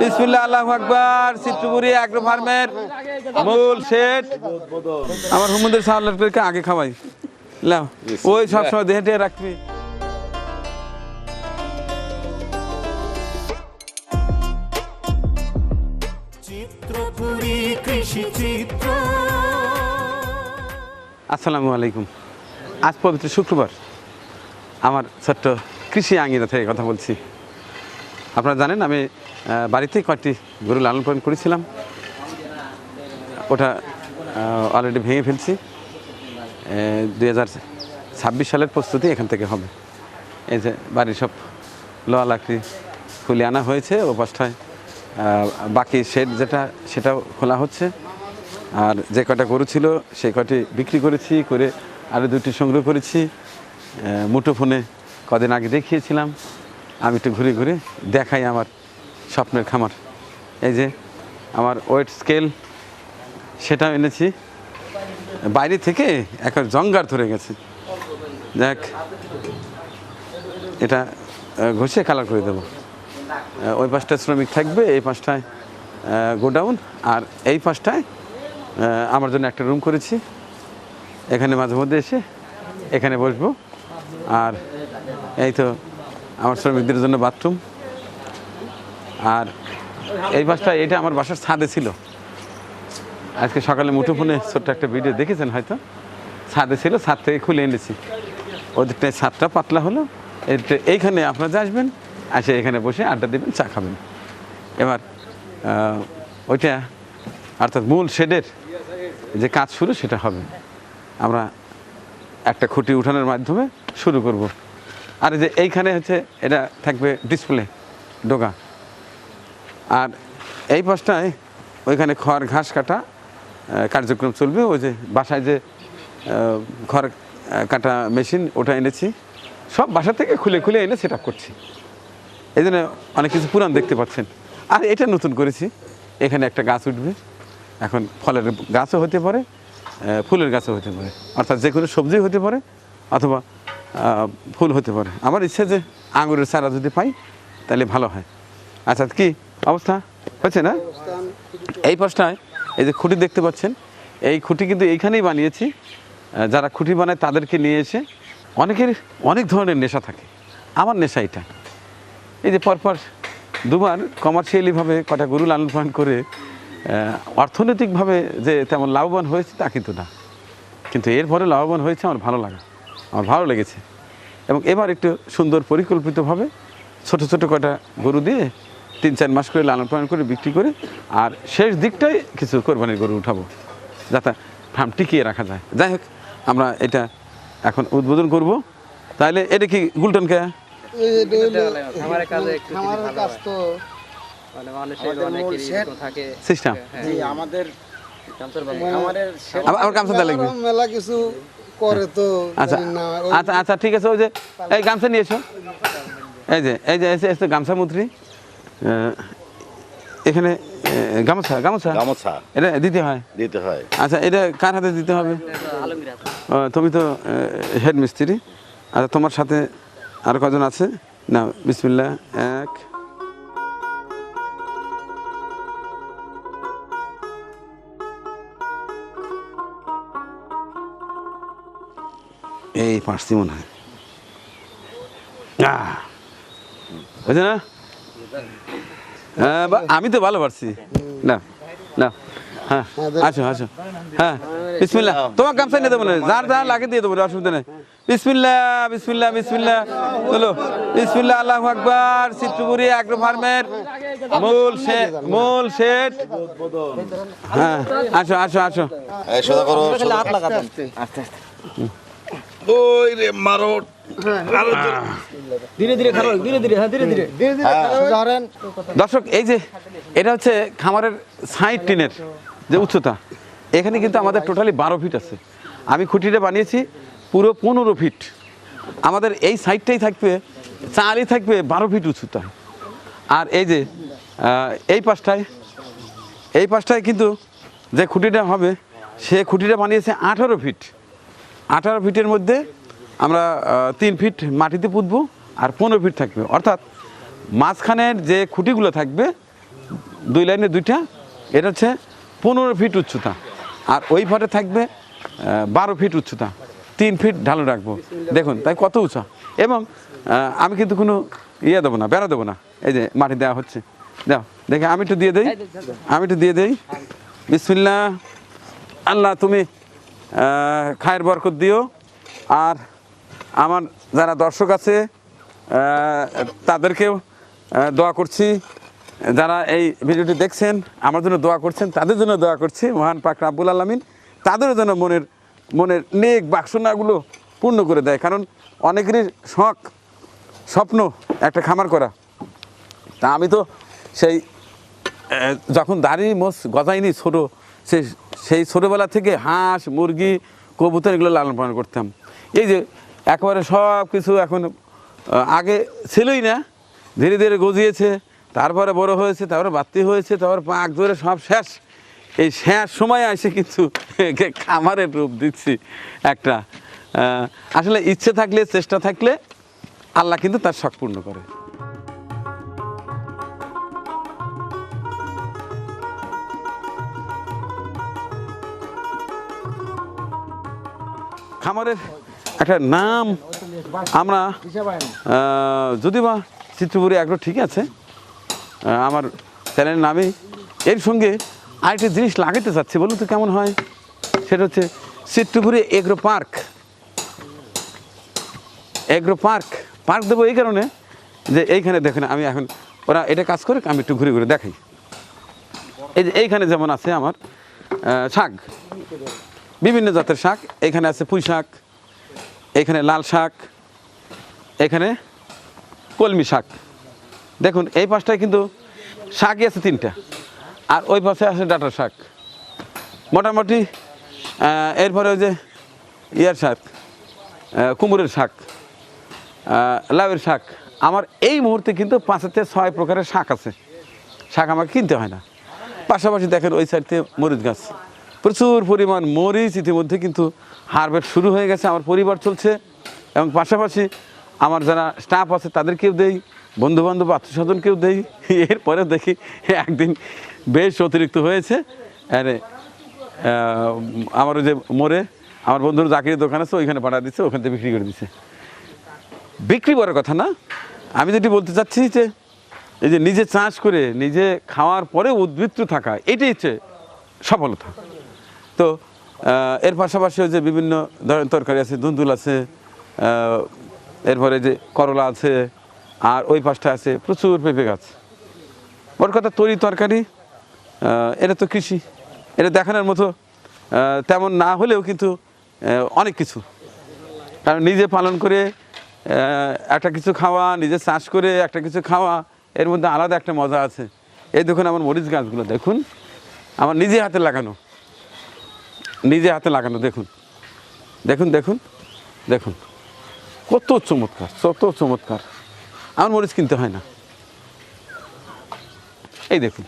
বিসমিল্লাহ আল্লাহু আকবার চিত্রপুরি অ্যাগ্রো ফার্মের মূল আমার হুমুদের আগে খাওয়াই। লাও ওই দেহে রাখবি। আসসালামু আলাইকুম। আজ পবিত্র শুক্রবার। আমার ছোট্ট কৃষি আঙ্গিনা থেকে কথা বলছি। আপনারা জানেন আমি আহ, বাড়িতেই কয়েকটি গরু লালন পালন করেছিলাম? ওটা অলরেডি ভেঙে ফেলছি। দুই হাজার ছাব্বিশ সালের প্রস্তুতি এখান থেকে হবে। এই যে বাড়ির সব লোহা লাকড়ি খুলে আনা হয়েছে ও পাশটায় বাকি শেড যেটা সেটাও খোলা হচ্ছে। আর যে কটা গরু ছিল সেই কটি বিক্রি করেছি করে আরও দুটি সংগ্রহ করেছি। মুঠোফোনে কদিন আগে দেখিয়েছিলাম। আমি একটু ঘুরে ঘুরে দেখাই আমার স্বপ্নের খামার। এই যে আমার ওয়েট স্কেল সেটা এনেছি। বাইরে থেকে একটা জঙ্গার ধরে গেছে। দেখ এটা ঘষে কালার করে দেবো। ওই পাশটায় শ্রমিক থাকবে এই পাশটায় গোডাউন। আর এই পাশটায় আহ, আমার জন্য একটা রুম করেছি। এখানে মাঝে মধ্যে এসে এখানে বসবো। আর এই তো আমার শ্রমিকদের জন্য বাথরুম আর এই বাসটা, এটা আমার বাসার ছাদে ছিল। আজকে সকালে মুঠোফোনে ছোট্ট একটা ভিডিও দেখেছেন হয়তো? ছাদে ছিল, ছাদ থেকে খুলে এনেছি। ওদিকটায় ছাদটা পাতলা হলো। এইখানে আপনারা আসবেন এসে এখানে বসে আড্ডা দেবেন, চা খাবেন। এবার ওইটা অর্থাৎ মূল শেডের যে কাজ শুরু, সেটা হবে। আমরা একটা খুঁটি উঠানোর মাধ্যমে শুরু করব। আর যে এইখানে হচ্ছে, এটা থাকবে ডিসপ্লে ডোকা আর এই পাশটায় ওইখানে খড় ঘাস কাটা কার্যক্রম চলবে। ওই যে বাসায় যে খড় কাটা মেশিন, ওটা এনেছি। সব বাসা থেকে খুলে খুলে এনে সেট করছি। এই জন্য অনেক কিছু পুরান দেখতে পাচ্ছেন। আর এটা নতুন করেছি। এখানে একটা গাছ উঠবে। এখন ফলের গাছও হতে পারে ফুলের গাছও হতে পারে। অর্থাৎ যে কোনো সবজি হতে পারে অথবা ফুল হতে পারে। আমার ইচ্ছে যে আঙুরের চারা যদি পাই, তাহলে ভালো হয়। আচ্ছা কি? অবস্থা হচ্ছে না? এই পাশটায়, এই যে খুঁটি দেখতে পাচ্ছেন, এই খুঁটি কিন্তু এইখানেই বানিয়েছি। যারা খুঁটি বানায় তাদেরকে নিয়ে এসে অনেকের, অনেক ধরনের নেশা থাকে। আমার নেশা এটা। এই যে পরপর দুবার কমার্শিয়ালিভাবে কটা গরু লালন পালন করে অর্থনৈতিকভাবে যে তেমন লাভবান হয়েছে তা কিন্তু না। কিন্তু এরপরে লাভবান হয়েছে আমার ভালো লাগা, আমার ভালো লেগেছে। এবং এবার একটু সুন্দর পরিকল্পিতভাবে ছোট ছোট কটা গরু দিয়ে তিন চার মাস করে লালন পালন করে বিক্রি করে, আর শেষ দিকটাই কিছু কোরবানির গরু উঠাবো, যাতে ফার্ম টিকিয়ে রাখা যায়। যাই হোক, আমরা এটা এখন উদ্বোধন করব। তাহলে এটা কি গুলটন কে? সিস্টেম আমাদের কিছু আচ্ছা আচ্ছা ঠিক আছে, ওই যে, এই গামছা নিয়ে এসো। এই যে এই যে এসে গামছা মুদ্রি এখানে গামছা গামছা? গামছা। এটা দিতে হয়? দিতে হয়। আচ্ছা এটা কার হাতে দিতে হবে? তুমি তো হেড মিস্ত্রি আচ্ছা তোমার সাথে আর কজন আছে? না বিসমিল্লা এক। এই পারছি মনে হয়। আহ, হয়েছে না? হ্যাঁ, আমি তো ভালো পারছি না না। হ্যাঁ আসো আসো। হ্যাঁ বিসমিল্লাহ। তোমার গামছা নিয়ে দেবো না। যার যার লাগে দিয়ে দেবো অসুবিধা নেই। বিসমিল্লাহ বিসমিল্লাহ বিসমিল্লাহ। চলো বিসমিল্লাহ আল্লাহু আকবার। চিত্রপুরি অ্যাগ্রো ফার্মের মূল শেড মূল শেড। হ্যাঁ আসো আসো আসো। সোজা করো ওই রে মারো। ধরেন দর্শক এই যে এটা হচ্ছে খামারের সাইড টিনের যে উচ্চতা এখানে কিন্তু আমাদের টোটালি বারো ফিট আছে। আমি খুঁটিটা বানিয়েছি পুরো পনেরো ফিট। আমাদের এই সাইডটাই থাকবে চালই থাকবে বারো ফিট উচ্চতা। আর এই যে এই পাশটায় এই পাশটায় কিন্তু যে খুঁটিটা হবে সে খুঁটিটা বানিয়েছে আঠারো ফিট। আঠারো ফিটের মধ্যে আমরা তিন ফিট মাটিতে পুঁতবো। আর পনেরো ফিট থাকবে। অর্থাৎ মাঝখানের যে খুঁটিগুলো থাকবে, দুই লাইনে দুইটা, এটা হচ্ছে পনেরো ফিট উচ্চতা। আর ওই পাটে থাকবে বারো ফিট উচ্চতা। তিন ফিট ঢালু রাখব। দেখুন, তাই কত উঁচা। এবং আমি কিন্তু কোনো ইয়ে দেবো না, বেড়া দেবো না। এই যে মাটি দেওয়া হচ্ছে। দাও, দেখে আমি একটু দিয়ে দেই। আমি একটু দিয়ে দেই। বিসমিল্লা আল্লাহ, তুমি খায়ের বরকত দিও। আর আমার যারা দর্শক আছে তাদেরকেও দোয়া করছি। যারা এই ভিডিওটি দেখছেন, আমার জন্য দোয়া করছেন, তাদের জন্য দোয়া করছি, মহান পাক রাব্বুল আলমিন। তাদেরও যেন মনের মনের নেক বাসনাগুলো পূর্ণ করে দেয়। কারণ অনেকেরই শখ, স্বপ্ন একটা খামার করা। তা আমি তো সেই যখন দাড়ি মোষ গজাইনি ছোটো, সেই সেই ছোটোবেলা থেকে হাঁস, মুরগি, কবুতর এগুলো লালন পালন করতাম। এই যে, একেবারে সব কিছু এখন আগে ছিলই না, ধীরে ধীরে গজিয়েছে, তারপরে বড় হয়েছে, তারপরে বাত্তি হয়েছে, তারপর পাক ধরে সব শেষ। এই শেষ সময় এসে কিন্তু খামারের রূপ দিচ্ছি একটা। আসলে ইচ্ছে থাকলে, চেষ্টা থাকলে আল্লাহ কিন্তু তার শখ পূর্ণ করে। খামারের একটা নাম আমরা যদি বা চিত্রপুরি আগ্রহ ঠিক আছে আমার চ্যানেলের নামে। এর সঙ্গে আরেকটি জিনিস লাগাতে চাচ্ছি, বলুন তো কেমন হয়? সেটা হচ্ছে Chitrapuri agro park. Agro park park দেবো এই কারণে যে এইখানে দেখেন, আমি এখন ওরা এটা কাজ করে, আমি একটু ঘুরে ঘুরে দেখাই। এই যে এইখানে যেমন আছে আমার শাক, বিভিন্ন জাতের শাক এখানে আছে পুঁই শাক এখানে লাল শাক, এখানে কলমি শাক। দেখুন, এই পাশটায় কিন্তু শাকই আছে তিনটা, আর ওই পাশে আছে ডাটা শাক। মোটামুটি এরপরে ওই যে ইয়ার শাক কুমড়োর শাক লাউয়ের শাক। আমার এই মুহূর্তে কিন্তু পাঁচাতে ছয় প্রকারের শাক আছে। শাক আমাকে কিনতে হয় না। পাশাপাশি দেখেন ওই সাইড থেকে মরিচ গাছ। প্রচুর পরিমাণ মরিচ ইতিমধ্যে কিন্তু হারভেস্ট শুরু হয়ে গেছে, আমার পরিবার চলছে। এবং পাশাপাশি আমার যারা স্টাফ আছে তাদেরকেও দেই, বন্ধুবান্ধব আত্মীয় স্বজনকেও দেই। এরপরে দেখি, একদিন বেশ অতিরিক্ত হয়েছে। আরে আমার ওই যে মোড়ে আমার বন্ধুর জাকিরের দোকান আছে, ওইখানে পাঠা দিচ্ছে, ওখান থেকে বিক্রি করে দিচ্ছে। বিক্রি করার কথা না। আমি যেটি বলতে চাচ্ছি যে, এই যে নিজে চাষ করে, নিজে খাওয়ার পরে উদ্বৃত্ত থাকা, এটাই হচ্ছে সফলতা। তো এর পাশাপাশি যে বিভিন্ন ধরনের তরকারি আছে, দুন্দুল আছে এরপরে যে করলা আছে, আর ওই পাশটা আছে প্রচুর পেঁপে গাছ। মোট কথা তরি তরকারি এটা তো কৃষি। এটা দেখানোর মতো তেমন না হলেও কিন্তু অনেক কিছু। কারণ নিজে পালন করে একটা কিছু খাওয়া, নিজে চাষ করে একটা কিছু খাওয়া, এর মধ্যে আলাদা একটা মজা আছে। এই দেখুন আমার মরিচ গাছগুলো, দেখুন। আমার নিজে হাতে লাগানো। নিজে হাতে লাগানো, দেখুন। দেখুন দেখুন দেখুন। কত চমৎকার কত চমৎকার। আমার মরিচ কিনতে হয় না। এই দেখুন।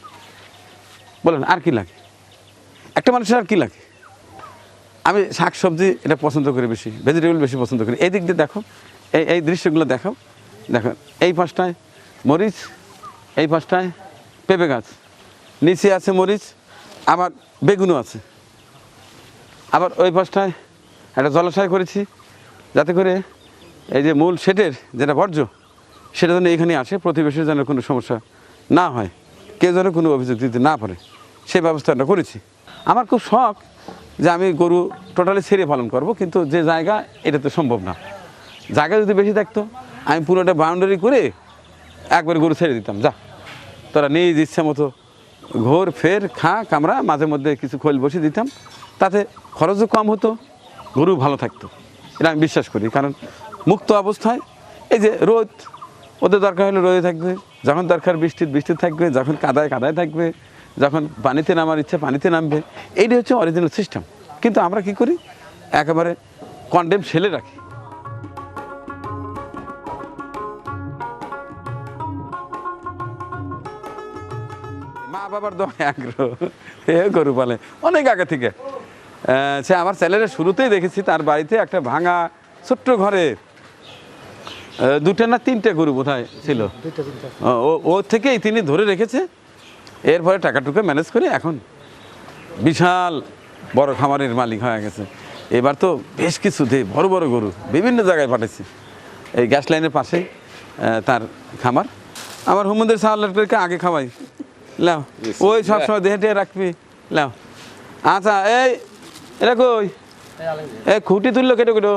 বলেন, আর কি লাগে? একটা মানুষের আর কি লাগে? আমি শাক সবজি এটা পছন্দ করি বেশি ভেজিটেবল বেশি পছন্দ করি। এই দিক দিয়ে দেখো, এই এই দৃশ্যগুলো দেখো দেখো এই পাশটায় মরিচ, এই পাশটায় পেঁপে গাছ। নিচে আছে মরিচ, আবার বেগুনও আছে। আবার ওই পাশটায় একটা জলাশয় করেছি, যাতে করে এই যে মূল সেটের যেটা বর্জ্য, সেটা যেন এখানে আসে, প্রতিবেশীর যেন কোনো সমস্যা না হয়, কেউ যেন কোনো অভিযোগ দিতে না পারে। সেই আমরা করেছি। আমার খুব শখ যে আমি গরু টোটালি ছেড়ে পালন করব, কিন্তু যে জায়গা, এটা তো সম্ভব না। জায়গা যদি বেশি থাকতো, আমি পুরোটা বাউন্ডারি করে একবার গরু ছেড়ে দিতাম। যা, তোরা নিজ ইচ্ছা মতো ঘোর, ফের খা কামড়া মাঝে মধ্যে কিছু খোল বসে দিতাম। তাতে খরচও কম হতো, গরু ভালো থাকতো। এটা আমি বিশ্বাস করি, কারণ মুক্ত অবস্থায় এই যে রোদ, ওদের দরকার হলে রোদে থাকবে, যখন দরকার বৃষ্টির বৃষ্টি থাকবে, যখন কাদায় কাদায় থাকবে, যখন পানিতে নামার ইচ্ছে পানিতে নামবে এইটা হচ্ছে অরিজিনাল সিস্টেম কিন্তু আমরা কি করি? একেবারে কন্ডেম ছেলে রাখি। মা বাবার দম আগ্রহ। এ গরু পালে, অনেক আগে থেকে সে আমার ছেলেরা শুরুতেই দেখেছি তার বাড়িতে একটা ভাঙা ছোট্ট ঘরে দুটো না তিনটে গরু বোধহয় ছিল। ও ও থেকেই তিনি ধরে রেখেছে। এরপরে টাকা টুকা ম্যানেজ করে এখন বিশাল বড় খামারের মালিক হয়ে গেছে। এবার তো বেশ কিছু দে বড় বড় গরু বিভিন্ন জায়গায় পাঠাচ্ছি এই গ্যাস লাইনের পাশেই তার খামার। আমার হুমুদের সাহায্যকে আগে খাওয়াই। লাও ওই সবসময় দেহে টেহে রাখবি। লাও। আচ্ছা এই এটা কই? খুঁটি তুললো কেটে কেটো।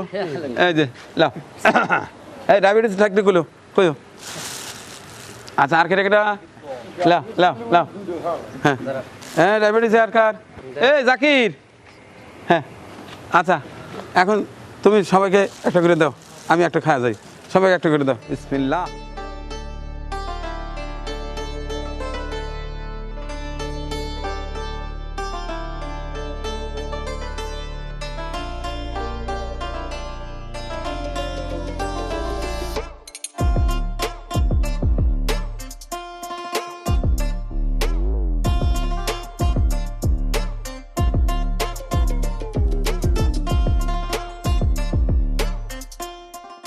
এই যে, লাও। এই ডায়াবেটিস থাকতে গুলো কই আচ্ছা আর কেটে কেটা লাও লাও লাও। হ্যাঁ। হ্যাঁ ডায়াবেটিস আর কার? এই জাকির। হ্যাঁ। আচ্ছা এখন তুমি সবাইকে একটা করে দাও। আমি একটা খাওয়া যাই। সবাইকে একটা করে দাও। বিসমিল্লাহ।